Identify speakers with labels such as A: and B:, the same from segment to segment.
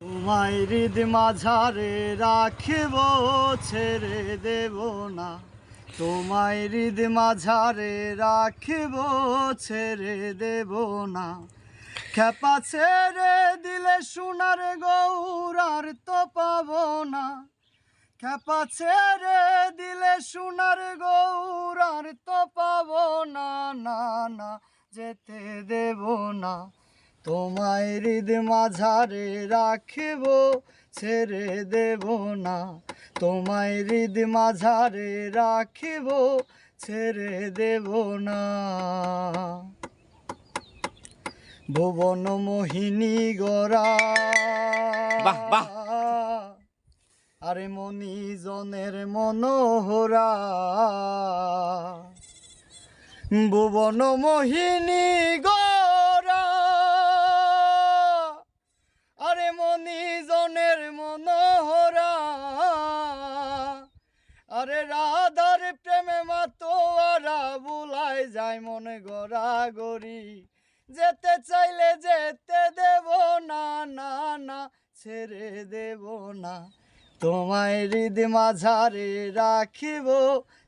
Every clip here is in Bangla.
A: তোমায় হৃদ মাঝারে রাখিব, ছেড়ে দেব না। তোমায় হৃদ মাঝারে রাখিব, ছেড়ে দেব না। খেপা ছেড়ে দিলে সোনার গৌর আর তো পাবো না। খেপা ছেড়ে দিলে সোনার গৌর আর তো পাবো না না না, যেতে দেব না। তোমায় হৃদ মাঝারে রাখিব ছেড়ে দেব না। তোমায় হৃদ মাঝারে রাখিব ছেড়ে দেব না। ভুবন মোহিনী গড়া। আরে মনি জনের মনোহরা। ভুবন মোহিনী গড়া। আরে মনি জনের মনোহরা। আরে রাধার প্রেমে মাতোয়ারা, বুলাই যায় মনে গড়া গড়ি যেতে চাইলে যেতে দেব না না না, ছেড়ে দেব না। তোমায় হৃদ মাঝারে রাখিব,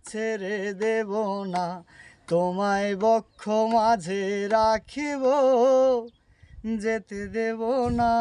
A: ছেড়ে দেব না। তোমায় বক্ষ মাঝে রাখিব। যেতে দেব না।